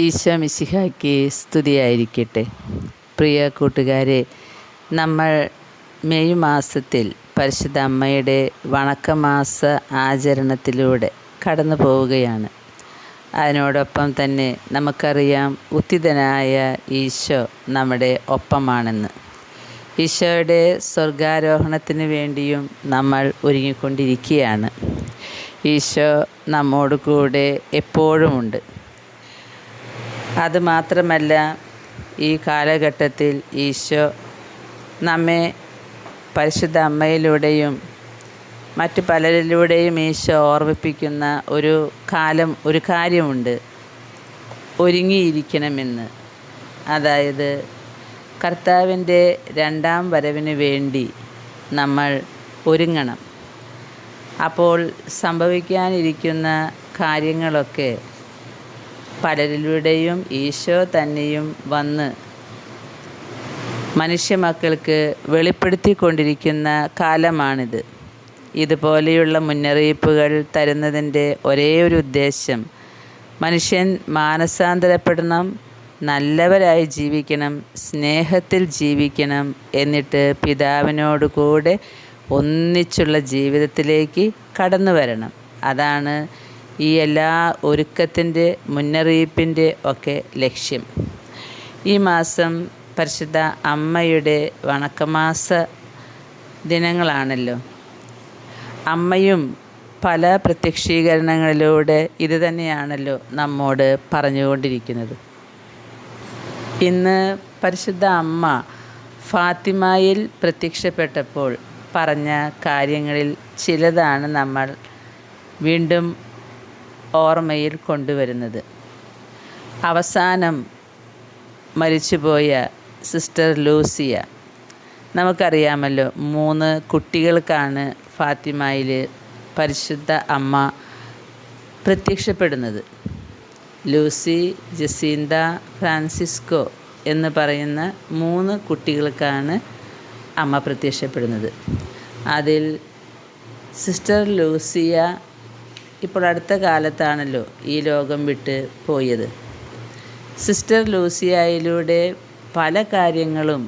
ഈശോ സ്തുതിയായിരിക്കട്ടെ. പ്രിയ കൂട്ടുകാരെ നമ്മൾ മെയ് മാസത്തിൽ പരിശുദ്ധ അമ്മയുടെ വണക്കമാസ ആചരണത്തിലൂടെ കടന്നു പോവുകയാണ്. അതിനോടൊപ്പം തന്നെ നമുക്കറിയാം ഉത്തിതനായ ഈശോ നമ്മുടെ ഒപ്പമാണെന്ന്. ഈശോയുടെ സ്വർഗാരോഹണത്തിന് വേണ്ടിയും നമ്മൾ ഒരുങ്ങിക്കൊണ്ടിരിക്കുകയാണ്. ഈശോ നമ്മോട് കൂടെ എപ്പോഴുമുണ്ട്. അതുമാത്രമല്ല ഈ കാലഘട്ടത്തിൽ ഈശോ നമ്മെ പരിശുദ്ധ അമ്മയിലൂടെയും മറ്റു പലരിലൂടെയും ഈശോ ഓർമ്മിപ്പിക്കുന്ന ഒരു കാലം ഒരു കാര്യമുണ്ട്. ഒരുങ്ങിയിരിക്കണമെന്ന്. അതായത് കർത്താവിന്റെ രണ്ടാം വരവിന് വേണ്ടി നമ്മൾ ഒരുങ്ങണം. അപ്പോൾ സംഭവിക്കാനിരിക്കുന്ന കാര്യങ്ങളൊക്കെ പലരിലൂടെയും ഈശോ തന്നെയും വന്ന് മനുഷ്യമക്കൾക്ക് വെളിപ്പെടുത്തിക്കൊണ്ടിരിക്കുന്ന കാലമാണിത്. ഇതുപോലെയുള്ള മുന്നറിയിപ്പുകൾ തരുന്നതിന്റെ ഒരേ ഒരു ഉദ്ദേശം മനുഷ്യൻ മാനസാന്തരപ്പെടണം നല്ലവരായി ജീവിക്കണം സ്നേഹത്തിൽ ജീവിക്കണം എന്നിട്ട് പിതാവിനോട് കൂടെ ഒന്നിച്ചുള്ള ജീവിതത്തിലേക്ക് കടന്നു വരണം അതാണ് ഈ എല്ലാ ഒരുക്കത്തിന്റെ മുന്നറിയിപ്പിന്റെ ഒക്കെ ലക്ഷ്യം. ഈ മാസം പരിശുദ്ധ അമ്മയുടെ വണക്കമാസ ദിനങ്ങളാണല്ലോ. അമ്മയും പല പ്രത്യക്ഷീകരണങ്ങളിലൂടെ ഇത് തന്നെയാണല്ലോ നമ്മോട് പറഞ്ഞുകൊണ്ടിരിക്കുന്നത്. ഇന്ന് പരിശുദ്ധ അമ്മ ഫാത്തിമയിൽ പ്രത്യക്ഷപ്പെട്ടപ്പോൾ പറഞ്ഞ കാര്യങ്ങളിൽ ചിലതാണ് നമ്മൾ വീണ്ടും ഓർമ്മയിൽ കൊണ്ടുവരുന്നത്. അവസാനം മരിച്ചുപോയ സിസ്റ്റർ ലൂസിയ. നമുക്കറിയാമല്ലോ മൂന്ന് കുട്ടികൾക്കാണ് ഫാത്തിമയിൽ പരിശുദ്ധ അമ്മ പ്രത്യക്ഷപ്പെടുന്നത്. ലൂസി ജസീന്ത ഫ്രാൻസിസ്കോ എന്ന് പറയുന്ന മൂന്ന് കുട്ടികൾക്കാണ് അമ്മ പ്രത്യക്ഷപ്പെടുന്നത്. അതിൽ സിസ്റ്റർ ലൂസിയ ഇപ്പോൾ അടുത്ത കാലത്താണല്ലോ ഈ ലോകം വിട്ട് പോയത്. സിസ്റ്റർ ലൂസിയായിലൂടെ പല കാര്യങ്ങളും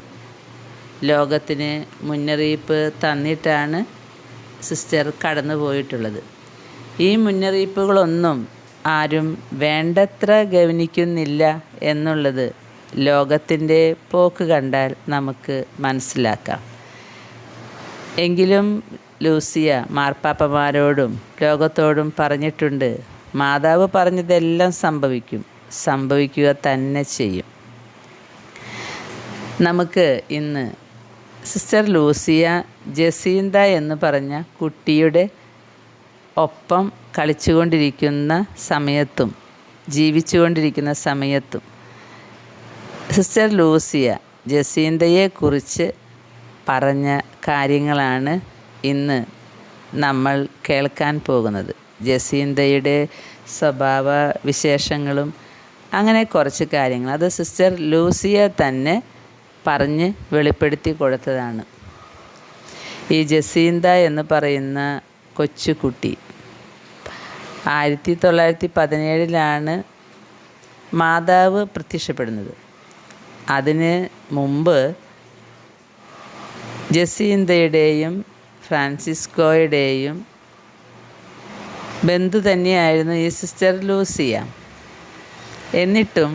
ലോകത്തിന് മുന്നറിയിപ്പ് തന്നിട്ടാണ് സിസ്റ്റർ കടന്നു പോയിട്ടുള്ളത്. ഈ മുന്നറിയിപ്പുകളൊന്നും ആരും വേണ്ടത്ര ഗവനിക്കുന്നില്ല എന്നുള്ളത് ലോകത്തിന്റെ പോക്ക് കണ്ടാൽ നമുക്ക് മനസ്സിലാക്കാം. എങ്കിലും ലൂസിയ മാർപ്പാപ്പമാരോടും ലോകത്തോടും പറഞ്ഞിട്ടുണ്ട്. മാതാവ് പറഞ്ഞതെല്ലാം സംഭവിക്കും. സംഭവിക്കുക തന്നെ ചെയ്യും. നമുക്ക് ഇന്ന് സിസ്റ്റർ ലൂസിയ ജസീന്ത എന്ന് പറഞ്ഞ കുട്ടിയുടെ ഒപ്പം കളിച്ചുകൊണ്ടിരിക്കുന്ന സമയത്തും ജീവിച്ചുകൊണ്ടിരിക്കുന്ന സമയത്തും സിസ്റ്റർ ലൂസിയ ജസീന്തയെക്കുറിച്ച് പറഞ്ഞ കാര്യങ്ങളാണ് ഇന്ന് നമ്മൾ കേൾക്കാൻ പോകുന്നത് ജസീന്തയുടെ സ്വഭാവ വിശേഷങ്ങളും അങ്ങനെ കുറച്ച് കാര്യങ്ങൾ. അത് സിസ്റ്റർ ലൂസിയ തന്നെ പറഞ്ഞ് വെളിപ്പെടുത്തി കൊടുത്തതാണ്. ഈ ജസീന്ത എന്ന് പറയുന്ന കൊച്ചുകുട്ടി ആയിരത്തി തൊള്ളായിരത്തി പതിനേഴിലാണ് മാതാവ് പ്രത്യക്ഷപ്പെടുന്നത്. അതിന് മുമ്പ് ജസീന്തയുടെയും ഫ്രാൻസിസ്കോയുടെയും ബന്ധു തന്നെയായിരുന്നു ഈ സിസ്റ്റർ ലൂസിയ. എന്നിട്ടും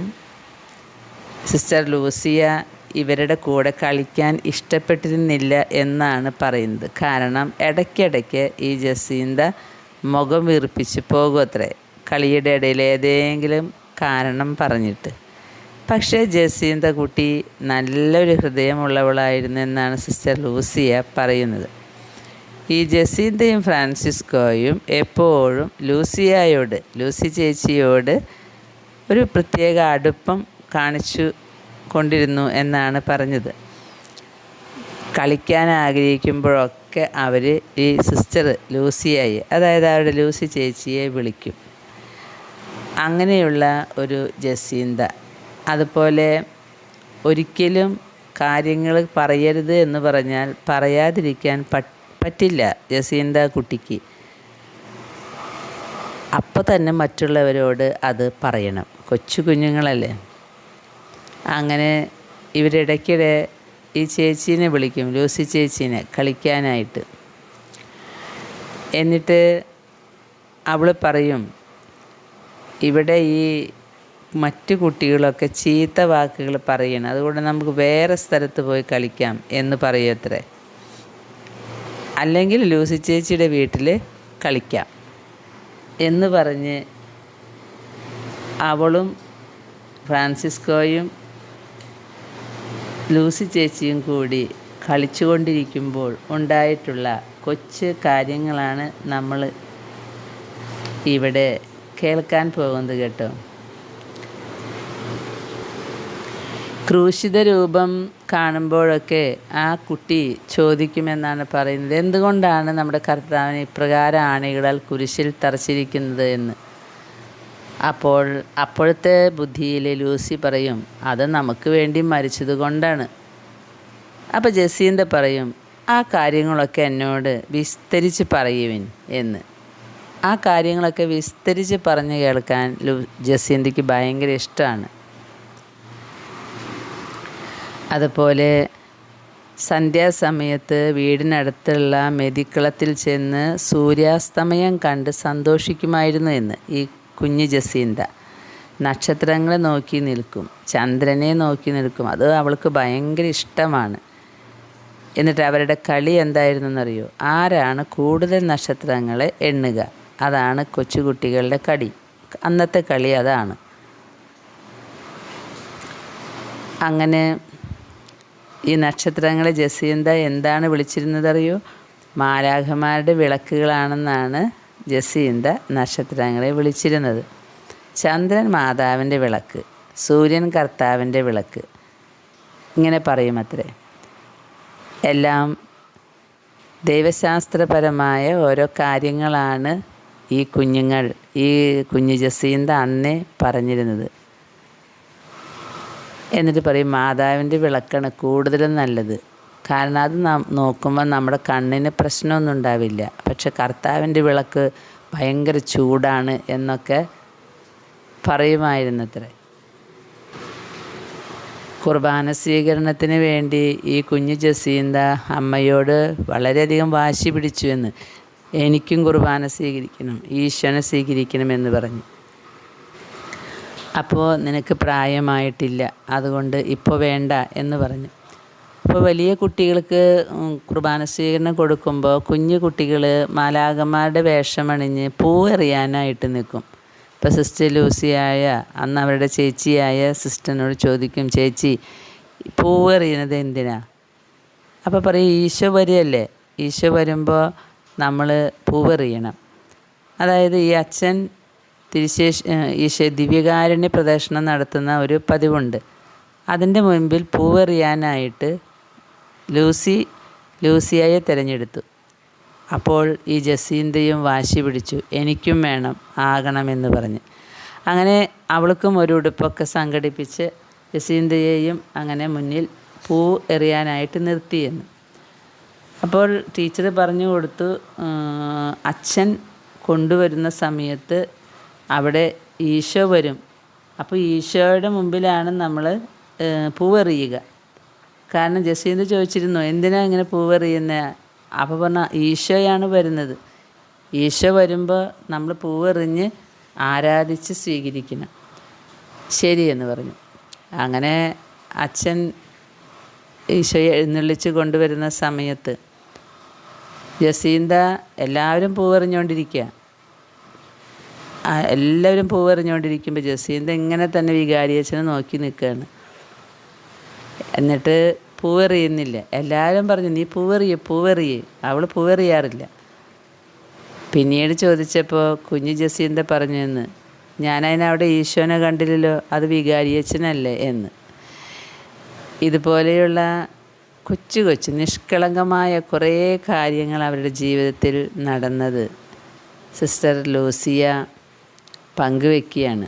സിസ്റ്റർ ലൂസിയ ഇവരുടെ കൂടെ കളിക്കാൻ ഇഷ്ടപ്പെട്ടിരുന്നില്ല എന്നാണ് പറയുന്നത്. കാരണം ഇടയ്ക്കിടയ്ക്ക് ഈ ജസീന്ത മുഖം വീർപ്പിച്ച് പോകുമത്രേ കളിയുടെ ഇടയിൽ ഏതെങ്കിലും കാരണം പറഞ്ഞിട്ട്. പക്ഷേ ജസീന്ത കുട്ടി നല്ലൊരു ഹൃദയമുള്ളവളായിരുന്നു എന്നാണ് സിസ്റ്റർ ലൂസിയ പറയുന്നത്. ഈ ജസീന്തയും ഫ്രാൻസിസ്കോയും എപ്പോഴും ലൂസിയായോട് ലൂസി ചേച്ചിയോട് ഒരു പ്രത്യേക അടുപ്പം കാണിച്ചു കൊണ്ടിരുന്നു എന്നാണ് പറഞ്ഞത്. കളിക്കാൻ ആഗ്രഹിക്കുമ്പോഴൊക്കെ അവർ ഈ സിസ്റ്റർ ലൂസിയായി അതായത് അവരുടെ ലൂസി ചേച്ചിയെ വിളിക്കും. അങ്ങനെയുള്ള ഒരു ജസീന്ത. അതുപോലെ ഒരിക്കലും കാര്യങ്ങൾ പറയരുത് എന്ന് പറഞ്ഞാൽ പറയാതിരിക്കാൻ പറ്റില്ല ജസീന്ത കുട്ടിക്ക്. അപ്പോൾ തന്നെ മറ്റുള്ളവരോട് അത് പറയണം. കൊച്ചു കുഞ്ഞുങ്ങളല്ലേ. അങ്ങനെ ഇവരിടയ്ക്കിടെ ഈ ചേച്ചീനെ വിളിക്കും ലൂസി ചേച്ചീനെ കളിക്കാനായിട്ട്. എന്നിട്ട് അവൾ പറയും ഇവിടെ ഈ മറ്റു കുട്ടികളൊക്കെ ചീത്ത വാക്കുകൾ പറയണം. അതുകൊണ്ട് നമുക്ക് വേറെ സ്ഥലത്ത് പോയി കളിക്കാം എന്ന് പറയത്രേ അല്ലെങ്കിൽ ലൂസി ചേച്ചിയുടെ വീട്ടിൽ കളിക്കാം എന്ന് പറഞ്ഞ് അവളും ഫ്രാൻസിസ്കോയും ലൂസി ചേച്ചിയും കൂടി കളിച്ചുകൊണ്ടിരിക്കുമ്പോൾ ഉണ്ടായിട്ടുള്ള കൊച്ചു കാര്യങ്ങളാണ് നമ്മൾ ഇവിടെ കേൾക്കാൻ പോകുന്നത് കേട്ടോ. ക്രൂശിത രൂപം കാണുമ്പോഴൊക്കെ ആ കുട്ടി ചോദിക്കുമെന്നാണ് പറയുന്നത്. എന്തുകൊണ്ടാണ് നമ്മുടെ കർത്താവിന് ഇപ്രകാരം ആണികളാൽ കുരിശിൽ തറച്ചിരിക്കുന്നത് എന്ന്? അപ്പോൾ അപ്പോഴത്തെ ബുദ്ധിയിലെ ലൂസി പറയും അത് നമുക്ക് വേണ്ടി മരിച്ചത് കൊണ്ടാണ് അപ്പോൾ ജസീന്ത പറയും ആ കാര്യങ്ങളൊക്കെ എന്നോട് വിസ്തരിച്ച് പറയുവിൻ എന്ന്. ആ കാര്യങ്ങളൊക്കെ വിസ്തരിച്ച് പറഞ്ഞു കേൾക്കാൻ ലു ജസീന്തയ്ക്ക് ഭയങ്കര ഇഷ്ടമാണ്. അതുപോലെ സന്ധ്യാസമയത്ത് വീടിനടുത്തുള്ള മെതിക്കളത്തിൽ ചെന്ന് സൂര്യാസ്തമയം കണ്ട് സന്തോഷിക്കുമായിരുന്നു എന്ന് ഈ കുഞ്ഞു ജസീന്ത. നക്ഷത്രങ്ങളെ നോക്കി നിൽക്കും ചന്ദ്രനെ നോക്കി നിൽക്കും. അത് അവൾക്ക് ഭയങ്കര ഇഷ്ടമാണ്. എന്നിട്ട് അവരുടെ കളി എന്തായിരുന്നെന്നറിയോ? ആരാണ് കൂടുതൽ നക്ഷത്രങ്ങളെ എണ്ണുക? അതാണ് കൊച്ചുകുട്ടികളുടെ കളി. അന്നത്തെ കളി അതാണ്. അങ്ങനെ ഈ നക്ഷത്രങ്ങളെ ജസീന്ത എന്താണ് വിളിച്ചിരുന്നത് വിളിച്ചിരുന്നതറിയോ? മാലാഖമാരുടെ വിളക്കുകളാണെന്നാണ് ജസീന്ത നക്ഷത്രങ്ങളെ വിളിച്ചിരുന്നത്. ചന്ദ്രൻ മാതാവിന്റെ വിളക്ക് സൂര്യൻ കർത്താവിന്റെ വിളക്ക്. ഇങ്ങനെ പറയും അത്രേ എല്ലാം ദൈവശാസ്ത്രപരമായ ഓരോ കാര്യങ്ങളാണ് ഈ കുഞ്ഞുങ്ങൾ ഈ കുഞ്ഞു ജസീന്ത അന്നേ പറഞ്ഞിരുന്നത്. എന്നിട്ട് പറയും മാതാവിന്റെ വിളക്കാണ് കൂടുതലും നല്ലത്. കാരണം അത് നാം നോക്കുമ്പോൾ നമ്മുടെ കണ്ണിന് പ്രശ്നമൊന്നും ഉണ്ടാവില്ല. പക്ഷെ കർത്താവിന്റെ വിളക്ക് ഭയങ്കര ചൂടാണ് എന്നൊക്കെ പറയുമായിരുന്നത്രേ. കുർബാന സ്വീകരണത്തിന് വേണ്ടി ഈ കുഞ്ഞു ജസീന്ത അമ്മയോട് വളരെയധികം വാശി പിടിച്ചു എന്ന് എനിക്കും കുർബാന സ്വീകരിക്കണം ഈശ്വരനെ സ്വീകരിക്കണം എന്ന് പറഞ്ഞു. അപ്പോൾ നിനക്ക് പ്രായമായിട്ടില്ല. അതുകൊണ്ട് ഇപ്പോൾ വേണ്ട എന്ന് പറഞ്ഞു. അപ്പോൾ വലിയ കുട്ടികൾക്ക് കുർബാന സ്വീകരണം കൊടുക്കുമ്പോൾ കുഞ്ഞു കുട്ടികൾ മാലാകന്മാരുടെ വേഷമണിഞ്ഞ് പൂവെറിയാനായിട്ട് നിൽക്കും. ഇപ്പോൾ സിസ്റ്റർ ലൂസിയായ അന്ന് അവരുടെ ചേച്ചിയായ സിസ്റ്ററിനോട് ചോദിക്കും ചേച്ചി പൂവെറിയുന്നത് എന്തിനാ? അപ്പോൾ പറയും ഈശോ വരികയല്ലേ. ഈശോ വരുമ്പോൾ നമ്മൾ പൂവെറിയണം അതായത് ഈ അച്ഛൻ തിരുശേഷ ഈശോ ദിവ്യകാരുണ്യ പ്രദർശനം നടത്തുന്ന ഒരു പതിവുണ്ട്. അതിന്റെ മുൻപിൽ പൂവെറിയാനായിട്ട് ലൂസി ലൂസിയായെ തിരഞ്ഞെടുത്തു. അപ്പോൾ ഈ ജസീന്തയും വാശി പിടിച്ചു. എനിക്കും വേണം ആകണമെന്ന് പറഞ്ഞ്. അങ്ങനെ അവൾക്കും ഒരു ഉടുപ്പൊക്കെ സംഘടിപ്പിച്ച് ജസീന്തയെയും അങ്ങനെ മുന്നിൽ പൂ എറിയാനായിട്ട് നിർത്തിയെന്ന് അപ്പോൾ ടീച്ചർ പറഞ്ഞു കൊടുത്തു അച്ഛൻ കൊണ്ടുവരുന്ന സമയത്ത് അവിടെ ഈശോ വരും. അപ്പോൾ ഈശോയുടെ മുമ്പിലാണ് നമ്മൾ പൂവെറിയുക. കാരണം ജസീന്ത് ചോദിച്ചിരുന്നു? എന്തിനാ ഇങ്ങനെ പൂവെറിയുന്നത് അപ്പോൾ പറഞ്ഞാൽ ഈശോയാണ് വരുന്നത്. ഈശോ വരുമ്പോൾ നമ്മൾ പൂവെറിഞ്ഞ് ആരാധിച്ച് സ്വീകരിക്കണം. ശരിയെന്ന് പറഞ്ഞു. അങ്ങനെ അച്ഛൻ ഈശോയെ എഴുന്നള്ളിച്ച് കൊണ്ടുവരുന്ന സമയത്ത് ജസീന്ത എല്ലാവരും പൂവെറിഞ്ഞുകൊണ്ടിരിക്കുക എല്ലാവരും പൂവെറിഞ്ഞുകൊണ്ടിരിക്കുമ്പോൾ ജസീന്ത ഇങ്ങനെ തന്നെ വികാരിയച്ഛനെ നോക്കി നിൽക്കുകയാണ് എന്നിട്ട് പൂവെറിയുന്നില്ല എല്ലാവരും പറഞ്ഞു നീ പൂവെറിയ പൂവെറിയേ അവൾ പൂവെറിയാറില്ല പിന്നീട് ചോദിച്ചപ്പോൾ കുഞ്ഞു ജസീന്ത പറഞ്ഞു എന്ന് ഞാനതിനവിടെ ഈശോനെ കണ്ടില്ലല്ലോ അത് വികാരിയച്ഛനല്ലേ? എന്ന്. ഇതുപോലെയുള്ള കൊച്ചു കൊച്ചു നിഷ്കളങ്കമായ കുറേ കാര്യങ്ങൾ അവരുടെ ജീവിതത്തിൽ നടന്നത്. സിസ്റ്റർ ലൂസിയ പങ്കുവെക്കുകയാണ്.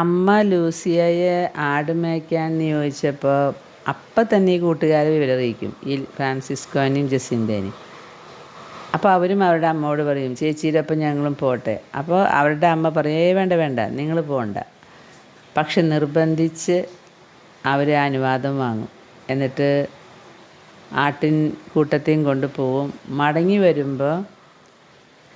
അമ്മ ലൂസിയയെ ആട് മേയ്ക്കാൻ നിയോഗിച്ചപ്പോൾ അപ്പം തന്നെ ഈ കൂട്ടുകാർ വിവരറിയിക്കും ഈ ഫ്രാൻസിസ്കോനെയും ജസിന്റെനെയും അപ്പോൾ അവരും അവരുടെ അമ്മയോട് പറയും ചേച്ചിയുടെ ഞങ്ങളും പോട്ടെ. അപ്പോൾ അവരുടെ അമ്മ പറയേ വേണ്ട വേണ്ട നിങ്ങൾ പോകണ്ട. പക്ഷെ നിർബന്ധിച്ച് അവർ അനുവാദം വാങ്ങും. എന്നിട്ട് ആട്ടിൻ കൂട്ടത്തെയും കൊണ്ട് പോവും മടങ്ങി വരുമ്പോൾ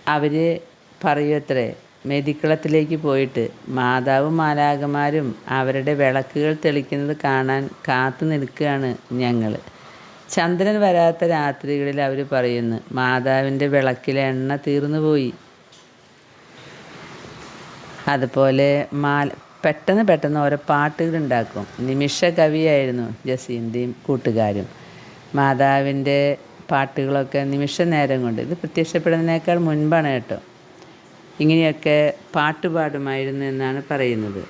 അവർ പറയുമത്രേ മെതിക്കളത്തിലേക്ക് പോയിട്ട് മാതാവും മാലാകമാരും അവരുടെ വിളക്കുകൾ തെളിക്കുന്നത് കാണാൻ കാത്തു നിൽക്കുകയാണ് ഞങ്ങൾ ചന്ദ്രൻ വരാത്ത രാത്രികളിൽ അവർ പറയുന്നു മാതാവിന്റെ വിളക്കിലെ എണ്ണ തീർന്നു പോയി. അതുപോലെ മാല പെട്ടെന്ന് പെട്ടെന്ന് ഓരോ പാട്ടുകൾ ഉണ്ടാക്കും. നിമിഷ കവിയായിരുന്നു ജസീന്തയും കൂട്ടുകാരും. മാതാവിന്റെ പാട്ടുകളൊക്കെ നിമിഷ നേരം കൊണ്ട്. ഇത് പ്രത്യക്ഷപ്പെടുന്നതിനേക്കാൾ മുൻപാണ് കേട്ടോ. ഇങ്ങനെയൊക്കെ പാട്ട് പാടുമായിരുന്നു എന്നാണ് പറയുന്നത്.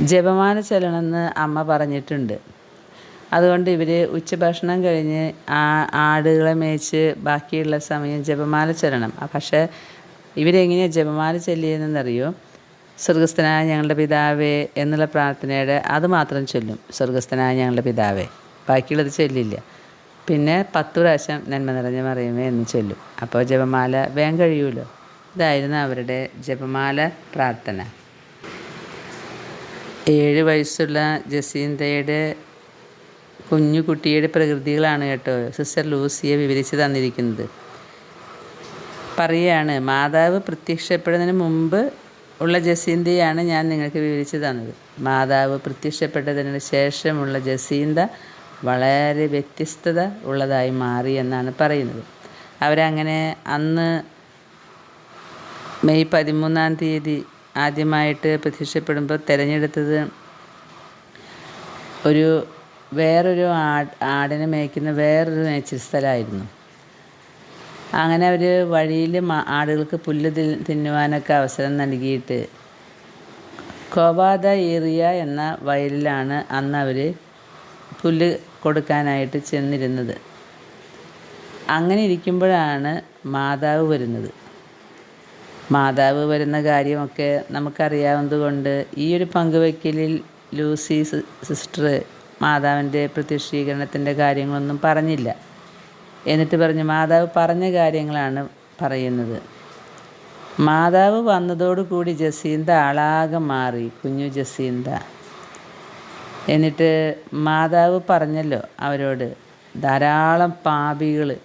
ജപമാല ചൊല്ലണമെന്ന് അമ്മ പറഞ്ഞിട്ടുണ്ട്. അതുകൊണ്ട് ഇവർ ഉച്ചഭക്ഷണം കഴിഞ്ഞ് ആ ആടുകളെ മേച്ച് ബാക്കിയുള്ള സമയം ജപമാല ചൊല്ലണം. പക്ഷേ ഇവരെങ്ങനെയാണ് ജപമാല ചൊല്ലിയതെന്നറിയോ? സ്വർഗസ്ഥനായ ഞങ്ങളുടെ പിതാവേ എന്നുള്ള പ്രാർത്ഥനയുടെ അത് മാത്രം ചൊല്ലും സ്വർഗസ്ഥനായ ഞങ്ങളുടെ പിതാവേ. ബാക്കിയുള്ളത് ചൊല്ലില്ല. പിന്നെ പത്ത് പ്രാവശ്യം നന്മ നിറഞ്ഞ മറിയുമേ എന്ന് ചൊല്ലും. അപ്പോൾ ജപമാല വേഗം കഴിയുമല്ലോ ഇതായിരുന്നു അവരുടെ ജപമാല പ്രാർത്ഥന. ഏഴ് വയസ്സുള്ള ജസീന്തയുടെ കുഞ്ഞു കുട്ടിയുടെ പ്രകൃതികളാണ് കേട്ടോ സിസ്റ്റർ ലൂസിയെ വിവരിച്ച് തന്നിരിക്കുന്നത്. പറയുകയാണ് മാതാവ് പ്രത്യക്ഷപ്പെടുന്നതിന് മുമ്പ് ഉള്ള ജസീന്തയാണ് ഞാൻ നിങ്ങൾക്ക് വിവരിച്ച് തന്നത്. മാതാവ് പ്രത്യക്ഷപ്പെട്ടതിന് ശേഷമുള്ള ജസീന്ത വളരെ വ്യത്യസ്തത ഉള്ളതായി മാറി എന്നാണ് പറയുന്നത്. അവരങ്ങനെ അന്ന് മെയ് പതിമൂന്നാം തീയതി ആദ്യമായിട്ട് പ്രത്യക്ഷപ്പെടുമ്പോൾ തിരഞ്ഞെടുത്തത് ഒരു വേറൊരു ആട് ആടിനെ മേയ്ക്കുന്ന വേറൊരു മേച്ചിൽ സ്ഥലമായിരുന്നു. അങ്ങനെ അവർ വഴിയിൽ ആടുകൾക്ക് പുല്ല് തിന്നുവാനൊക്കെ അവസരം നൽകിയിട്ട് കോവാദ ഏറിയ എന്ന വയലിലാണ് അന്ന് അവർ പുല്ല് കൊടുക്കാനായിട്ട് ചെന്നിരുന്നത്. അങ്ങനെ ഇരിക്കുമ്പോഴാണ് മാതാവ് വരുന്നത്. മാതാവ് വരുന്ന കാര്യമൊക്കെ നമുക്കറിയാവുന്നത് കൊണ്ട് ഈ ഒരു പങ്കുവയ്ക്കലിൽ ലൂസി സിസ്റ്റർ മാതാവിന്റെ പ്രത്യക്ഷീകരണത്തിന്റെ കാര്യങ്ങളൊന്നും പറഞ്ഞില്ല. എന്നിട്ട് പറഞ്ഞു മാതാവ് പറഞ്ഞ കാര്യങ്ങളാണ് പറയുന്നത്. മാതാവ് വന്നതോടുകൂടി ജസീന്ത ആളാകെ മാറി. കുഞ്ഞു ജസീന്ത. എന്നിട്ട് മാതാവ് പറഞ്ഞല്ലോ അവരോട് ധാരാളം പാപികൾ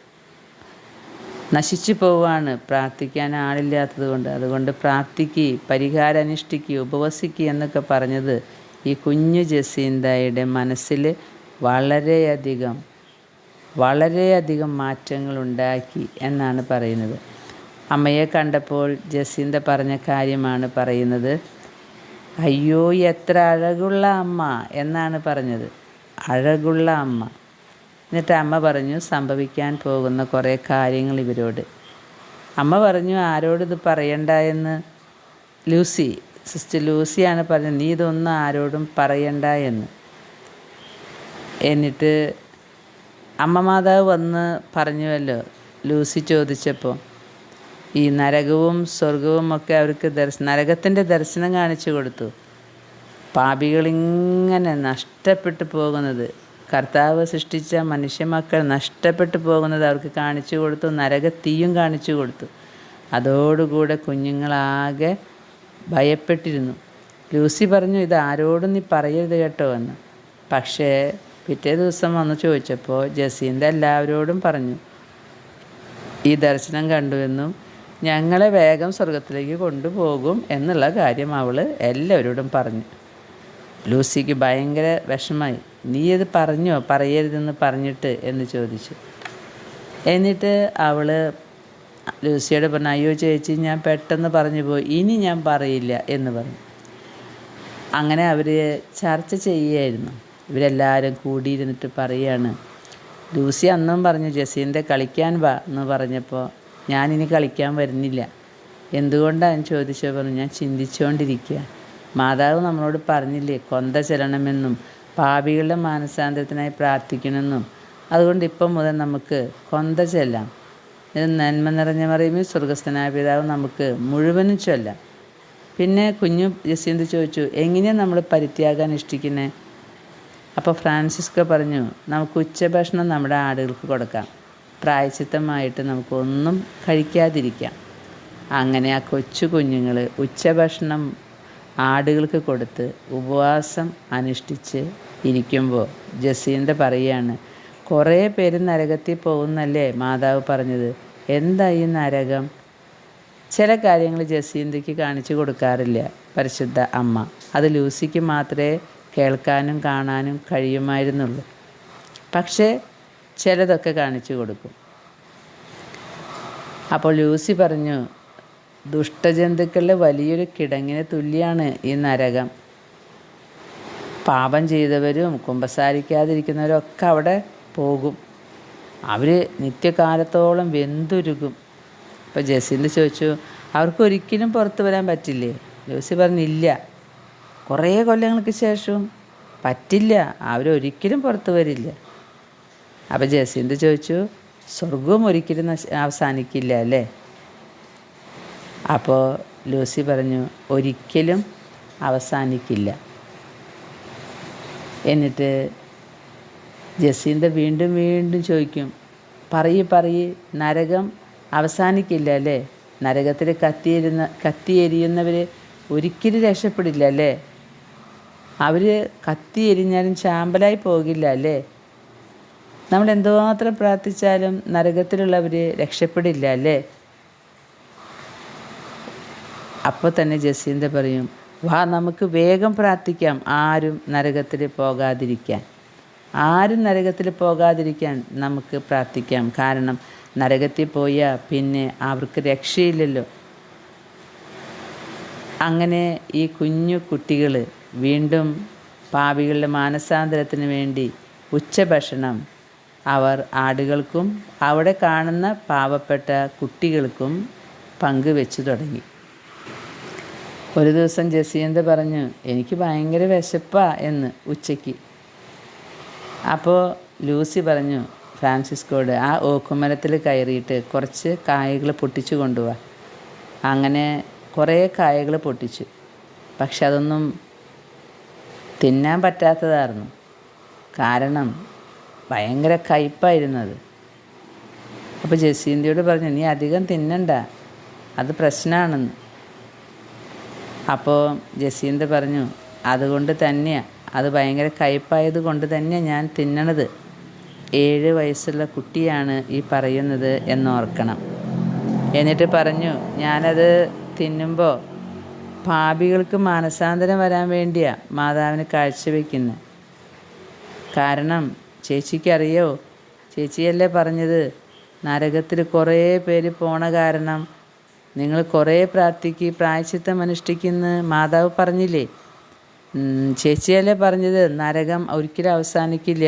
നശിച്ചു പോവാണ് പ്രാർത്ഥിക്കാൻ ആളില്ലാത്തത് കൊണ്ട്. അതുകൊണ്ട് പ്രാർത്ഥിക്കുക പരിഹാരം അനുഷ്ഠിക്കുക ഉപവസിക്കുക എന്നൊക്കെ പറഞ്ഞത് ഈ കുഞ്ഞു ജസീന്തയുടെ മനസ്സിൽ വളരെയധികം വളരെയധികം മാറ്റങ്ങൾ ഉണ്ടാക്കി എന്നാണ് പറയുന്നത്. അമ്മയെ കണ്ടപ്പോൾ ജസീന്ത പറഞ്ഞ കാര്യമാണ് പറയുന്നത് അയ്യോ എത്ര അഴകുള്ള അമ്മ എന്നാണ് പറഞ്ഞത്. അഴകുള്ള അമ്മ. എന്നിട്ട് അമ്മ പറഞ്ഞു സംഭവിക്കാൻ പോകുന്ന കുറേ കാര്യങ്ങൾ ഇവരോട്. അമ്മ പറഞ്ഞു ആരോടിത് പറയണ്ട എന്ന്? ലൂസി സിസ്റ്റർ ലൂസിയാണ് പറഞ്ഞത് നീ ഇതൊന്നും ആരോടും പറയണ്ട എന്ന്. എന്നിട്ട് അമ്മ മാതാവ് വന്ന് പറഞ്ഞുവല്ലോ ലൂസി ചോദിച്ചപ്പോൾ. ഈ നരകവും സ്വർഗവും ഒക്കെ അവർക്ക് ദർശ നരകത്തിന്റെ ദർശനം കാണിച്ചു കൊടുത്തു. പാപികളിങ്ങനെ നഷ്ടപ്പെട്ടു പോകുന്നത്. കർത്താവ് സൃഷ്ടിച്ച മനുഷ്യമക്കൾ നഷ്ടപ്പെട്ടു പോകുന്നത് അവർക്ക് കാണിച്ചു കൊടുത്തു നരകത്തീയും കാണിച്ചു കൊടുത്തു. അതോടുകൂടെ കുഞ്ഞുങ്ങളാകെ ഭയപ്പെട്ടിരുന്നു. ലൂസി പറഞ്ഞു ഇത് ആരോടും നീ പറയരുത് കേട്ടോ എന്ന്. പക്ഷേ പിറ്റേ ദിവസം വന്ന് ചോദിച്ചപ്പോൾ ജസീന്ത എല്ലാവരോടും പറഞ്ഞു ഈ ദർശനം കണ്ടുവെന്നും ഞങ്ങളെ വേഗം സ്വർഗത്തിലേക്ക് കൊണ്ടുപോകും എന്നുള്ള കാര്യം അവൾ എല്ലാവരോടും പറഞ്ഞു. ലൂസിക്ക് ഭയങ്കര വിഷമായി. നീ ഇത് പറഞ്ഞോ? പറയരുതെന്ന് പറഞ്ഞിട്ട്? എന്ന് ചോദിച്ചു. എന്നിട്ട് അവൾ ലൂസിയോട് പറഞ്ഞു അയ്യോ ചേച്ചി ഞാൻ പെട്ടെന്ന് പറഞ്ഞു പോയി. ഇനി ഞാൻ പറയില്ല എന്ന് പറഞ്ഞു. അങ്ങനെ അവർ ചർച്ച ചെയ്യുകയായിരുന്നു. ഇവരെല്ലാവരും കൂടിയിരുന്നിട്ട് പറയുകയാണ് ലൂസി അന്നും പറഞ്ഞു ജസീന്റെ കളിക്കാൻ വാ എന്ന് പറഞ്ഞപ്പോൾ ഞാനിനി കളിക്കാൻ വരുന്നില്ല. എന്തുകൊണ്ടാണ് ചോദിച്ചപ്പോൾ ഞാൻ ചിന്തിച്ചുകൊണ്ടിരിക്കുക മാതാവ് നമ്മളോട് പറഞ്ഞില്ലേ കൊന്ത ചെല്ലണമെന്നും പാപികളുടെ മാനസാന്തരത്തിനായി പ്രാർത്ഥിക്കണമെന്നും. അതുകൊണ്ട് ഇപ്പം മുതൽ നമുക്ക് കൊന്ത ചെല്ലാം. ഇത് നന്മ നിറഞ്ഞ മറിയുമ്പോൾ സ്വർഗസ്ഥനായ പിതാവ് നമുക്ക് മുഴുവനും ചൊല്ലാം. പിന്നെ കുഞ്ഞു ജസീന്ത് ചോദിച്ചു എങ്ങനെയാണ് നമ്മൾ പരിത്യാഗം ഇഷ്ടിക്കുന്നത് അപ്പോൾ ഫ്രാൻസിസ്കോ പറഞ്ഞു നമുക്ക് ഉച്ചഭക്ഷണം നമ്മുടെ ആടുകൾക്ക് കൊടുക്കാം. പ്രായച്ചിത്തമായിട്ട് നമുക്കൊന്നും കഴിക്കാതിരിക്കാം. അങ്ങനെ ആ കൊച്ചു കുഞ്ഞുങ്ങൾ ഉച്ചഭക്ഷണം ആടുകൾക്ക് കൊടുത്ത് ഉപവാസം അനുഷ്ഠിച്ച് ഇരിക്കുമ്പോൾ ജസീന്ത പറയാണ് കുറേ പേര് നരകത്തിൽ പോകുന്നല്ലേ? മാതാവ് പറഞ്ഞത്. എന്താ ഈ നരകം? ചില കാര്യങ്ങൾ ജസീന്തയ്ക്ക് കാണിച്ചു കൊടുക്കാറില്ല പരിശുദ്ധ അമ്മ. അത് ലൂസിക്ക് മാത്രമേ കേൾക്കാനും കാണാനും കഴിയുമായിരുന്നുള്ളൂ. പക്ഷേ ചിലതൊക്കെ കാണിച്ചു കൊടുക്കും. അപ്പോൾ ലൂസി പറഞ്ഞു ദുഷ്ടജന്തുക്കളുടെ വലിയൊരു കിടങ്ങിന് തുല്യമാണ് ഈ നരകം. പാപം ചെയ്തവരും കുമ്പസാരിക്കാതിരിക്കുന്നവരും ഒക്കെ അവിടെ പോകും. അവർ നിത്യകാലത്തോളം വെന്തുരുകും. അപ്പോൾ ജസീന്ത് ചോദിച്ചു അവർക്ക് ഒരിക്കലും പുറത്തു വരാൻ പറ്റില്ലേ? ലൂസി പറഞ്ഞില്ല കുറേ കൊല്ലങ്ങൾക്ക് ശേഷവും പറ്റില്ല. അവരൊരിക്കലും പുറത്തു വരില്ല. അപ്പോൾ ജസീന്ത് ചോദിച്ചു സ്വർഗവും ഒരിക്കലും നശ അവസാനിക്കില്ല അല്ലേ? അപ്പോൾ ലൂസി പറഞ്ഞു ഒരിക്കലും അവസാനിക്കില്ല. എന്നിട്ട് ജസീന്ത വീണ്ടും വീണ്ടും ചോദിക്കും പറയ് പറയ് നരകം അവസാനിക്കില്ല അല്ലേ? നരകത്തിൽ കത്തിയിരുന്ന കത്തിയെരിയുന്നവർ ഒരിക്കലും രക്ഷപ്പെടില്ല അല്ലേ? അവർ കത്തിയെരിഞ്ഞാലും ചാമ്പലായി പോകില്ല അല്ലേ? നമ്മൾ എന്തുമാത്രം പ്രാർത്ഥിച്ചാലും നരകത്തിലുള്ളവർ രക്ഷപ്പെടില്ല അല്ലേ? അപ്പോൾ തന്നെ ജസീന്ത പറയും വാ നമുക്ക് വേഗം പ്രാർത്ഥിക്കാം ആരും നരകത്തിൽ പോകാതിരിക്കാൻ. ആരും നരകത്തിൽ പോകാതിരിക്കാൻ നമുക്ക് പ്രാർത്ഥിക്കാം. കാരണം നരകത്തിൽ പോയാൽ പിന്നെ അവർക്ക് രക്ഷയില്ലല്ലോ. അങ്ങനെ ഈ കുഞ്ഞു കുട്ടികൾ വീണ്ടും പാവികളുടെ മാനസാന്തരത്തിന് വേണ്ടി ഉച്ചഭക്ഷണം അവർ ആടുകൾക്കും അവിടെ കാണുന്ന പാവപ്പെട്ട കുട്ടികൾക്കും പങ്കുവെച്ചു തുടങ്ങി. ഒരു ദിവസം ജസീന്ത പറഞ്ഞു എനിക്ക് ഭയങ്കര വിശപ്പാ എന്ന് ഉച്ചയ്ക്ക്. അപ്പോൾ ലൂസി പറഞ്ഞു ഫ്രാൻസിസ്കോട് ആ ഓക്കുമരത്തിൽ കയറിയിട്ട് കുറച്ച് കായകൾ പൊട്ടിച്ചു കൊണ്ടുപോവാ അങ്ങനെ കുറേ കായകൾ പൊട്ടിച്ചു. പക്ഷെ അതൊന്നും തിന്നാൻ പറ്റാത്തതായിരുന്നു. കാരണം ഭയങ്കര കയ്പായിരുന്നു അത് അപ്പോൾ ജസീന്തയോട് പറഞ്ഞു നീ അധികം തിന്നണ്ട. അത് പ്രശ്നമാണെന്ന് അപ്പോൾ ജസീന്ത പറഞ്ഞു അതുകൊണ്ട് തന്നെയാണ് അത് ഭയങ്കര കയ്പായത് കൊണ്ട് തന്നെ ഞാൻ തിന്നണത്. ഏഴ് വയസ്സുള്ള കുട്ടിയാണ് ഈ പറയുന്നത് എന്നോർക്കണം. എന്നിട്ട് പറഞ്ഞു ഞാനത് തിന്നുമ്പോൾ പാപികൾക്ക് മാനസാന്തരം വരാൻ വേണ്ടിയാണ് മാതാവിന് കാഴ്ചവെക്കുന്നത് കാരണം ചേച്ചിക്കറിയോ ചേച്ചിയല്ലേ പറഞ്ഞത്? നരകത്തിൽ കുറേ പേര് പോണ കാരണം. നിങ്ങൾ കുറേ പ്രാർത്ഥിക്ക് പ്രായച്ചിത്തം അനുഷ്ഠിക്കുന്ന മാതാവ് പറഞ്ഞില്ലേ? ചേച്ചിയല്ലേ പറഞ്ഞത് നരകം ഒരിക്കലും അവസാനിക്കില്ല.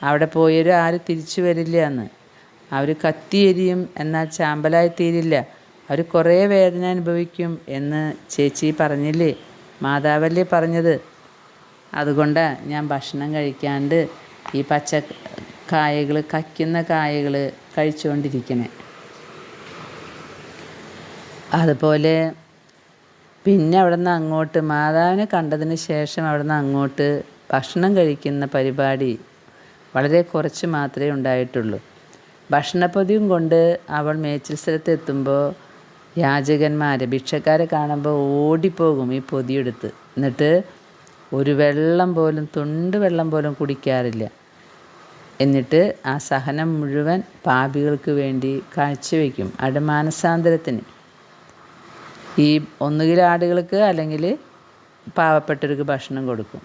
അവിടെ പോയൊരു ആരും തിരിച്ചു വരില്ല എന്ന്. അവർ കത്തിയെരിയും എന്നാൽ ചാമ്പലായി തീരില്ല. അവർ കുറേ വേദന അനുഭവിക്കും എന്ന് ചേച്ചി പറഞ്ഞില്ലേ? മാതാവല്ലേ പറഞ്ഞത്. അതുകൊണ്ടാണ് ഞാൻ ഭക്ഷണം കഴിക്കാണ്ട് ഈ പച്ച കായകൾ കയ്ക്കുന്ന കായകൾ കഴിച്ചുകൊണ്ടിരിക്കണേ. അതുപോലെ പിന്നെ അവിടെ നിന്ന് അങ്ങോട്ട് മാതാവിനെ കണ്ടതിന് ശേഷം അവിടെ നിന്ന് അങ്ങോട്ട് ഭക്ഷണം കഴിക്കുന്ന പരിപാടി വളരെ കുറച്ച് മാത്രമേ ഉണ്ടായിട്ടുള്ളൂ. ഭക്ഷണപ്പൊതിയും കൊണ്ട് അവൾ മേച്ചിൽ സ്ഥലത്ത് എത്തുമ്പോൾ യാചകന്മാർ ഭിക്ഷക്കാരെ കാണുമ്പോൾ ഓടിപ്പോകും ഈ പൊതിയെടുത്ത്. എന്നിട്ട് ഒരു വെള്ളം പോലും തുണ്ട് വെള്ളം പോലും കുടിക്കാറില്ല. എന്നിട്ട് ആ സഹനം മുഴുവൻ പാപികൾക്ക് വേണ്ടി കാഴ്ചവെക്കും അവിടെ മാനസാന്തരത്തിന് ഈ ഒന്നുകിൽ ആടുകൾക്ക് അല്ലെങ്കിൽ പാവപ്പെട്ടവർക്ക് ഭക്ഷണം കൊടുക്കും.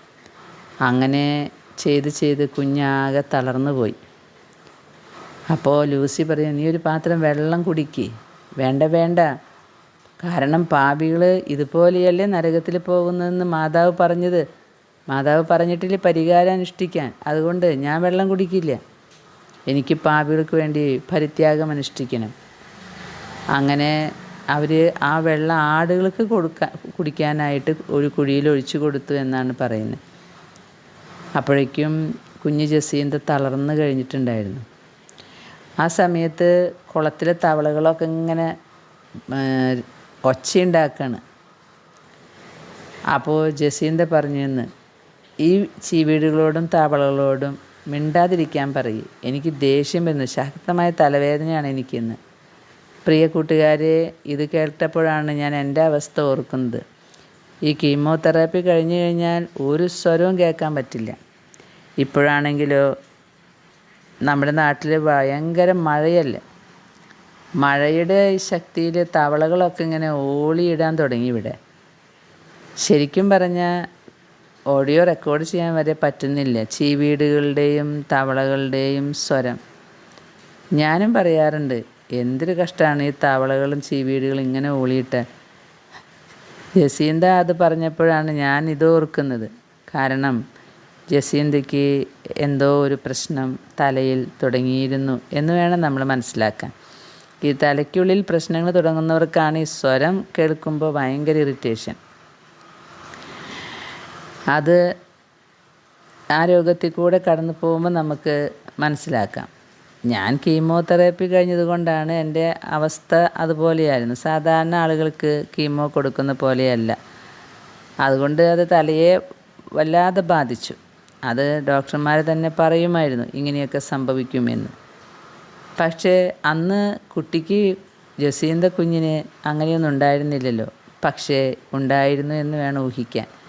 അങ്ങനെ ചെയ്ത് ചെയ്ത് കുഞ്ഞാകെ തളർന്നു പോയി. അപ്പോൾ ലൂസി പറയും നീ ഒരു പാത്രം വെള്ളം കുടിക്ക്. വേണ്ട വേണ്ട. കാരണം പാപികൾ ഇതുപോലെയല്ലേ നരകത്തിൽ പോകുന്നതെന്ന് മാതാവ് പറഞ്ഞത്. മാതാവ് പറഞ്ഞിട്ടില്ല പരിഹാരം അനുഷ്ഠിക്കാൻ. അതുകൊണ്ട് ഞാൻ വെള്ളം കുടിക്കില്ല. എനിക്ക് പാപികൾക്ക് വേണ്ടി പരിത്യാഗം അനുഷ്ഠിക്കണം. അങ്ങനെ അവർ ആ വെള്ളം ആടുകൾക്ക് കൊടുക്കാൻ കുടിക്കാനായിട്ട് ഒരു കുഴിയിൽ ഒഴിച്ചു കൊടുത്തു എന്നാണ് പറയുന്നത്. അപ്പോഴേക്കും കുഞ്ഞ് ജസീന്ത തളർന്നു കഴിഞ്ഞിട്ടുണ്ടായിരുന്നു. ആ സമയത്ത് കുളത്തിലെ തവളകളൊക്കെ ഇങ്ങനെ ഒച്ചയുണ്ടാക്കാണ്. അപ്പോൾ ജസീന്ത പറഞ്ഞു ഈ ചീവീടുകളോടും താവളകളോടും മിണ്ടാതിരിക്കാൻ പറയും. എനിക്ക് ദേഷ്യം വരുന്നു. ശക്തമായ തലവേദനയാണ് എനിക്കിന്ന്. പ്രിയ കൂട്ടുകാരെ ഇത് കേട്ടപ്പോഴാണ് ഞാൻ എന്റെ അവസ്ഥ ഓർക്കുന്നത്. ഈ കീമോതെറാപ്പി കഴിഞ്ഞു കഴിഞ്ഞാൽ ഒരു സ്വരവും കേൾക്കാൻ പറ്റില്ല. ഇപ്പോഴാണെങ്കിലോ നമ്മുടെ നാട്ടിൽ ഭയങ്കര മഴയല്ലേ? മഴയുടെ ശക്തിയിൽ തവളകളൊക്കെ ഇങ്ങനെ ഓളിയിടാൻ തുടങ്ങി ഇവിടെ. ശരിക്കും പറഞ്ഞാൽ ഓഡിയോ റെക്കോർഡ് ചെയ്യാൻ വരെ പറ്റുന്നില്ല. ചീവീടുകളുടെയും തവളകളുടെയും സ്വരം. ഞാനും പറയാറുണ്ട് എന്തൊരു കഷ്ടമാണ് ഈ തവളകളും ചീവീടുകളും ഇങ്ങനെ ഓളിയിട്ട് ജസീന്ത അത് പറഞ്ഞപ്പോഴാണ് ഞാൻ ഇത് ഓർക്കുന്നത്. കാരണം ജസീന്തയ്ക്ക് എന്തോ ഒരു പ്രശ്നം തലയിൽ തുടങ്ങിയിരുന്നു എന്ന് വേണം നമ്മൾ മനസ്സിലാക്കാൻ. ഈ തലയ്ക്കുള്ളിൽ പ്രശ്നങ്ങൾ തുടങ്ങുന്നവർക്കാണ് ഈ സ്വരം കേൾക്കുമ്പോൾ ഭയങ്കര ഇറിറ്റേഷൻ അത് ആ രോഗത്തിൽ കൂടെ കടന്നു പോകുമ്പോൾ നമുക്ക് മനസ്സിലാക്കാം. ഞാൻ കീമോതെറാപ്പി കഴിഞ്ഞതുകൊണ്ടാണ് എന്റെ അവസ്ഥ അതുപോലെയായിരുന്നു. സാധാരണ ആളുകൾക്ക് കീമോ കൊടുക്കുന്ന പോലെയല്ല. അതുകൊണ്ട് അത് തലയെ വല്ലാതെ ബാധിച്ചു. അത് ഡോക്ടർമാർ തന്നെ പറയുമായിരുന്നു ഇങ്ങനെയൊക്കെ സംഭവിക്കുമെന്ന്. പക്ഷേ അന്ന് കുട്ടിക്ക് ജസീന്ത കുഞ്ഞിന് അങ്ങനെയൊന്നും ഉണ്ടായിരുന്നില്ലല്ലോ. പക്ഷേ ഉണ്ടായിരുന്നു എന്ന് വേണം ഊഹിക്കാൻ.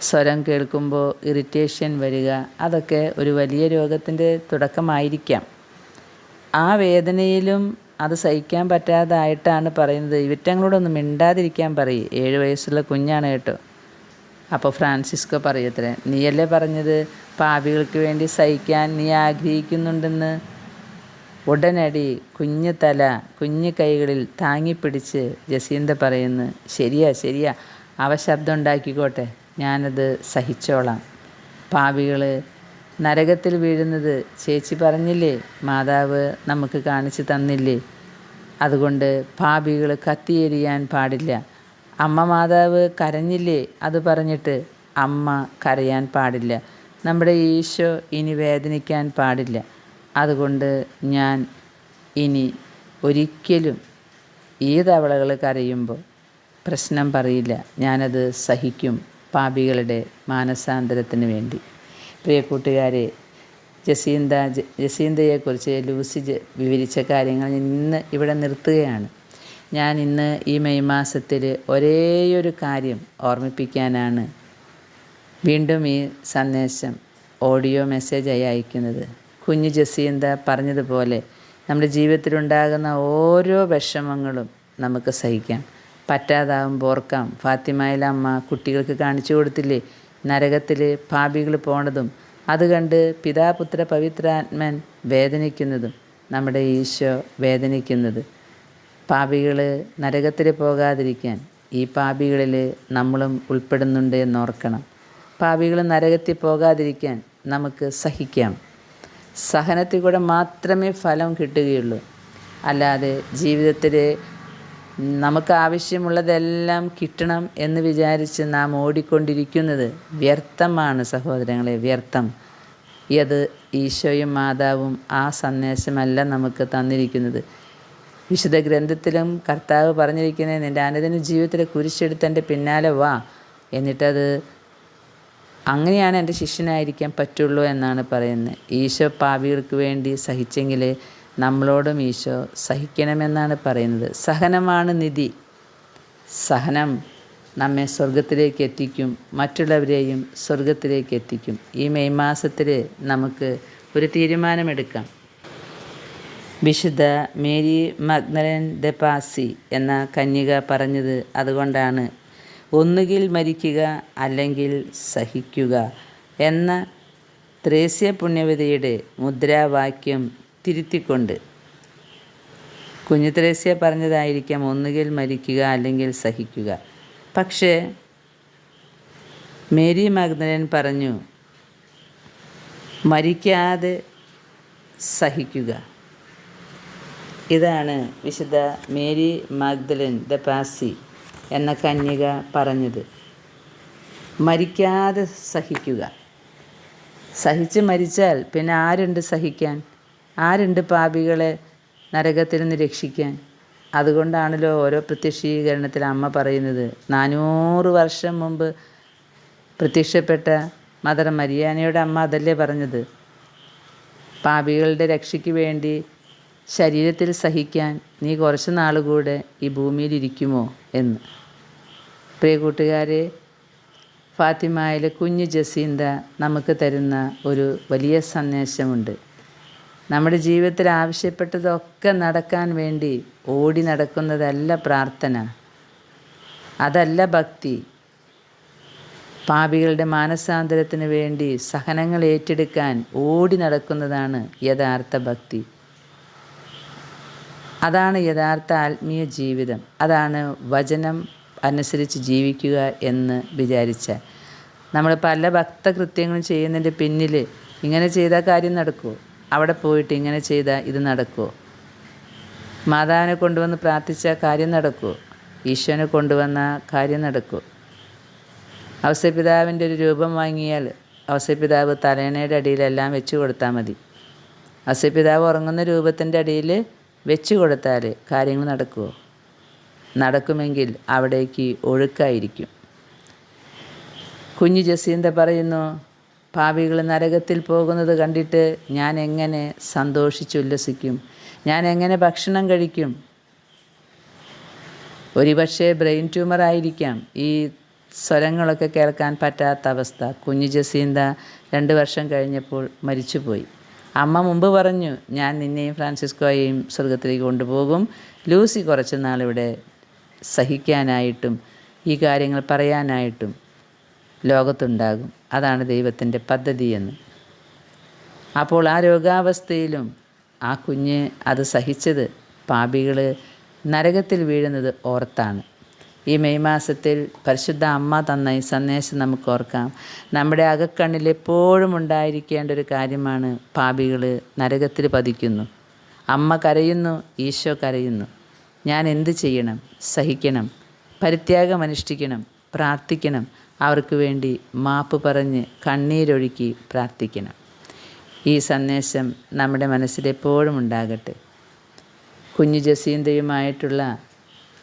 സ്വരം കേൾക്കുമ്പോൾ ഇറിറ്റേഷൻ വരിക അതൊക്കെ ഒരു വലിയ രോഗത്തിന്റെ തുടക്കമായിരിക്കാം. ആ വേദനയിലും അത് സഹിക്കാൻ പറ്റാതായിട്ടാണ് പറയുന്നത്. ഇവറ്റങ്ങളോടൊന്നും മിണ്ടാതിരിക്കാൻ പറയും. ഏഴ് വയസ്സുള്ള കുഞ്ഞാണ് കേട്ടോ. അപ്പോൾ ഫ്രാൻസിസ്കോ പറയത്രേ നീയല്ലേ പറഞ്ഞത്? പാപികൾക്ക് വേണ്ടി സഹിക്കാൻ നീ ആഗ്രഹിക്കുന്നുണ്ടെന്ന്? ഉടനടി കുഞ്ഞു തല കുഞ്ഞു കൈകളിൽ താങ്ങിപ്പിടിച്ച് ജസീന്ത പറയുന്നു. ശരിയാ ശരിയാ. അവ ശബ്ദം ഉണ്ടാക്കിക്കോട്ടെ. ഞാനത് സഹിച്ചോളാം. പാപികൾ നരകത്തിൽ വീഴുന്നത് ചേച്ചി പറഞ്ഞില്ലേ? മാതാവ് നമുക്ക് കാണിച്ചു തന്നില്ലേ? അതുകൊണ്ട് പാപികൾ കത്തിയെരിയാൻ പാടില്ല. അമ്മ മാതാവ് കരഞ്ഞില്ലേ? അത് പറഞ്ഞിട്ട് അമ്മ കരയാൻ പാടില്ല. നമ്മുടെ ഈശോ ഇനി വേദനിക്കാൻ പാടില്ല. അതുകൊണ്ട് ഞാൻ ഇനി ഒരിക്കലും ഈ തവളകൾ കരയുമ്പോൾ പ്രശ്നം പറയില്ല. ഞാനത് സഹിക്കും. പാപികളുടെ മാനസാന്തരത്തിന് വേണ്ടി. പ്രിയ കൂട്ടുകാരെ ജസീന്ത ജസീന്തയെക്കുറിച്ച് ലൂസി വിവരിച്ച കാര്യങ്ങൾ ഇന്ന് ഇവിടെ നിർത്തുകയാണ്. ഞാൻ ഇന്ന് ഈ മെയ് മാസത്തിൽ ഒരേയൊരു കാര്യം ഓർമ്മിപ്പിക്കാനാണ് വീണ്ടും ഈ സന്ദേശം ഓഡിയോ മെസ്സേജായി അയക്കുന്നത്. കുഞ്ഞു ജസീന്ത പറഞ്ഞതുപോലെ നമ്മുടെ ജീവിതത്തിലുണ്ടാകുന്ന ഓരോ വിഷമങ്ങളും നമുക്ക് സഹിക്കാം. പറ്റാതാവുമ്പോൾ ഓർക്കാം. ഫാത്തിമയിലമ്മ കുട്ടികൾക്ക് കാണിച്ചു കൊടുത്തില്ലേ? നരകത്തിൽ പാപികൾ പോണതും അത് കണ്ട് പിതാപുത്ര പവിത്രാത്മൻ വേദനിക്കുന്നതും നമ്മുടെ ഈശോ വേദനിക്കുന്നത്. പാപികൾ നരകത്തിൽ പോകാതിരിക്കാൻ ഈ പാപികളിൽ നമ്മളും ഉൾപ്പെടുന്നുണ്ട് എന്നോർക്കണം. പാപികൾ നരകത്തിൽ പോകാതിരിക്കാൻ നമുക്ക് സഹിക്കാം. സഹനത്തിൽ കൂടെ മാത്രമേ ഫലം കിട്ടുകയുള്ളൂ. അല്ലാതെ ജീവിതത്തിൽ നമുക്ക് ആവശ്യമുള്ളതെല്ലാം കിട്ടണം എന്ന് വിചാരിച്ച് നാം ഓടിക്കൊണ്ടിരിക്കുന്നത് വ്യർത്ഥമാണ് സഹോദരങ്ങളെ വ്യർത്ഥം. ഇത് ഈശോയും മാതാവും ആ സന്ദേശമല്ല നമുക്ക് തന്നിരിക്കുന്നത്. വിശുദ്ധ ഗ്രന്ഥത്തിലും കർത്താവ് പറഞ്ഞിരിക്കുന്നത് നിന്റെ അനുദിന ജീവിതത്തിൽ കുരിശെടുത്ത് എന്റെ പിന്നാലെ വാ. എന്നിട്ടത് അങ്ങനെയാണ് എന്റെ ശിഷ്യനായിരിക്കാൻ പറ്റുള്ളൂ എന്നാണ് പറയുന്നത്. ഈശോ പാപികൾക്ക് വേണ്ടി സഹിച്ചെങ്കിൽ നമ്മളോടും ഈശോ സഹിക്കണമെന്നാണ് പറയുന്നത്. സഹനമാണ് നിധി. സഹനം നമ്മെ സ്വർഗത്തിലേക്ക് എത്തിക്കും മറ്റുള്ളവരെയും സ്വർഗത്തിലേക്ക് എത്തിക്കും. ഈ മെയ് മാസത്തിൽ നമുക്ക് ഒരു തീരുമാനമെടുക്കാം. വിശുദ്ധ മേരി മഗ്നലൻ ദ പാസി എന്ന കന്യക പറഞ്ഞത് അതുകൊണ്ടാണ് ഒന്നുകിൽ മരിക്കുക അല്ലെങ്കിൽ സഹിക്കുക എന്ന ത്രേസ്യ പുണ്യവതിയുടെ മുദ്രാവാക്യം തിരുത്തിക്കൊണ്ട്. കുഞ്ഞു ത്രേസ്യ പറഞ്ഞതായിരിക്കാം ഒന്നുകിൽ മരിക്കുക അല്ലെങ്കിൽ സഹിക്കുക. പക്ഷേ മേരി മഗ്ദലൻ പറഞ്ഞു മരിക്കാതെ സഹിക്കുക. ഇതാണ് വിശുദ്ധ മേരി മാഗ്ദലൻ ദ പാസി എന്ന കന്യക പറഞ്ഞത്. മരിക്കാതെ സഹിക്കുക. സഹിച്ച് മരിച്ചാൽ പിന്നെ ആരുണ്ട് സഹിക്കാൻ? ആരുണ്ട് പാപികളെ നരകത്തിൽ നിന്ന് രക്ഷിക്കാൻ? അതുകൊണ്ടാണല്ലോ ഓരോ പ്രത്യക്ഷീകരണത്തിൽ അമ്മ പറയുന്നത്. നാനൂറ് വർഷം മുമ്പ് പ്രത്യക്ഷപ്പെട്ട മദർ മരിയാനയുടെ അമ്മ അതല്ലേ പറഞ്ഞത്? പാപികളുടെ രക്ഷയ്ക്ക് വേണ്ടി ശരീരത്തിൽ സഹിക്കാൻ നീ കുറച്ച് നാൾ കൂടെ ഈ ഭൂമിയിലിരിക്കുമോ എന്ന്. പ്രിയ കൂട്ടുകാരെ ഫാത്തിമായിലെ കുഞ്ഞു ജസീന്ത നമുക്ക് തരുന്ന ഒരു വലിയ സന്ദേശമുണ്ട്. നമ്മുടെ ജീവിതത്തിൽ ആവശ്യപ്പെട്ടതൊക്കെ നടക്കാൻ വേണ്ടി ഓടി നടക്കുന്നതല്ല പ്രാർത്ഥന. അതല്ല ഭക്തി. പാപികളുടെ മാനസാന്തരത്തിന് വേണ്ടി സഹനങ്ങൾ ഏറ്റെടുക്കാൻ ഓടി നടക്കുന്നതാണ് യഥാർത്ഥ ഭക്തി. അതാണ് യഥാർത്ഥ ആത്മീയ ജീവിതം. അതാണ് വചനം അനുസരിച്ച് ജീവിക്കുക എന്ന് വിചാരിച്ച. നമ്മൾ പല ഭക്തകൃത്യങ്ങളും ചെയ്യുന്നതിന്റെ പിന്നിൽ ഇങ്ങനെ ചെയ്താൽ കാര്യം നടക്കുമോ? അവിടെ പോയിട്ട് ഇങ്ങനെ ചെയ്താൽ ഇത് നടക്കുമോ മാതാവിനെ കൊണ്ടുവന്ന് പ്രാർത്ഥിച്ചാൽ കാര്യം നടക്കുമോ ഈശോനെ കൊണ്ടുവന്ന കാര്യം നടക്കുമോ അവസ്യപിതാവിന്റെ ഒരു രൂപം വാങ്ങിയാൽ അവസ്യപിതാവ് തലേണയുടെ അടിയിലെല്ലാം വെച്ച് കൊടുത്താൽ മതി. അവസ്യപിതാവ് ഉറങ്ങുന്ന രൂപത്തിന്റെ അടിയിൽ വെച്ച് കൊടുത്താൽ കാര്യങ്ങൾ നടക്കുമോ നടക്കുമെങ്കിൽ അവിടേക്ക് ഒഴുക്കായിരിക്കും. കുഞ്ഞു ജസീന്ത പറയുന്നു പാപികൾ നരകത്തിൽ പോകുന്നത് കണ്ടിട്ട് ഞാൻ എങ്ങനെ സന്തോഷിച്ചുല്ലസിക്കും ഞാൻ എങ്ങനെ ഭക്ഷണം കഴിക്കും? ഒരുപക്ഷെ ബ്രെയിൻ ട്യൂമർ ആയിരിക്കാം. ഈ സ്വരങ്ങളൊക്കെ കേൾക്കാൻ പറ്റാത്ത അവസ്ഥ. കുഞ്ഞു ജസീന്ത രണ്ട് വർഷം കഴിഞ്ഞപ്പോൾ മരിച്ചുപോയി. അമ്മ മുമ്പ് പറഞ്ഞു ഞാൻ നിന്നെയും ഫ്രാൻസിസ്കോയെയും സ്വർഗത്തിലേക്ക് കൊണ്ടുപോകും. ലൂസി കുറച്ച് നാളിവിടെ സഹിക്കാനായിട്ടും ഈ കാര്യങ്ങൾ പറയാനായിട്ടും ലോകത്തുണ്ടാകും. അതാണ് ദൈവത്തിന്റെ പദ്ധതിയെന്ന്. അപ്പോൾ ആ രോഗാവസ്ഥയിലും ആ കുഞ്ഞ് അത് സഹിച്ചത് പാപികൾ നരകത്തിൽ വീഴുന്നത് ഓർത്താണ്. ഈ മെയ് മാസത്തിൽ പരിശുദ്ധ അമ്മ തന്ന ഈ സന്ദേശം നമുക്ക് ഓർക്കാം. നമ്മുടെ അകക്കണ്ണിൽ എപ്പോഴും ഉണ്ടായിരിക്കേണ്ട ഒരു കാര്യമാണ് പാപികൾ നരകത്തിൽ പതിക്കുന്നു. അമ്മ കരയുന്നു ഈശോ കരയുന്നു. ഞാൻ എന്ത് ചെയ്യണം? സഹിക്കണം. പരിത്യാഗം അനുഷ്ഠിക്കണം. പ്രാർത്ഥിക്കണം. അവർക്ക് വേണ്ടി മാപ്പ് പറഞ്ഞ് കണ്ണീരൊഴുക്കി പ്രാർത്ഥിക്കണം. ഈ സന്ദേശം നമ്മുടെ മനസ്സിലെപ്പോഴും ഉണ്ടാകട്ടെ. കുഞ്ഞു ജസീന്തയുമായിട്ടുള്ള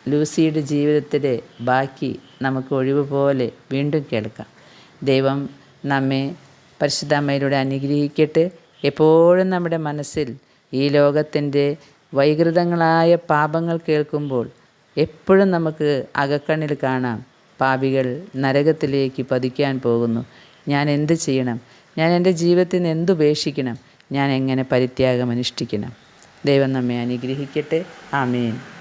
ലൂസിയുടെ ജീവിതത്തിലെ ബാക്കി നമുക്ക് ഒഴിവ് പോലെ വീണ്ടും കേൾക്കാം. ദൈവം നമ്മെ പരിശുദ്ധമ്മയിലൂടെ അനുഗ്രഹിക്കട്ടെ. എപ്പോഴും നമ്മുടെ മനസ്സിൽ ഈ ലോകത്തിന്റെ വൈകൃതങ്ങളായ പാപങ്ങൾ കേൾക്കുമ്പോൾ എപ്പോഴും നമുക്ക് അകക്കണ്ണിൽ കാണാം. പാപികൾ നരകത്തിലേക്ക് പതിക്കാൻ പോകുന്നു. ഞാൻ എന്ത് ചെയ്യണം? ഞാൻ എന്റെ ജീവിതത്തിൽ നിന്ന് എന്തുപേക്ഷിക്കണം ഞാൻ എങ്ങനെ പരിത്യാഗം അനുഷ്ഠിക്കണം? ദൈവം നമ്മെ അനുഗ്രഹിക്കട്ടെ. ആമേൻ.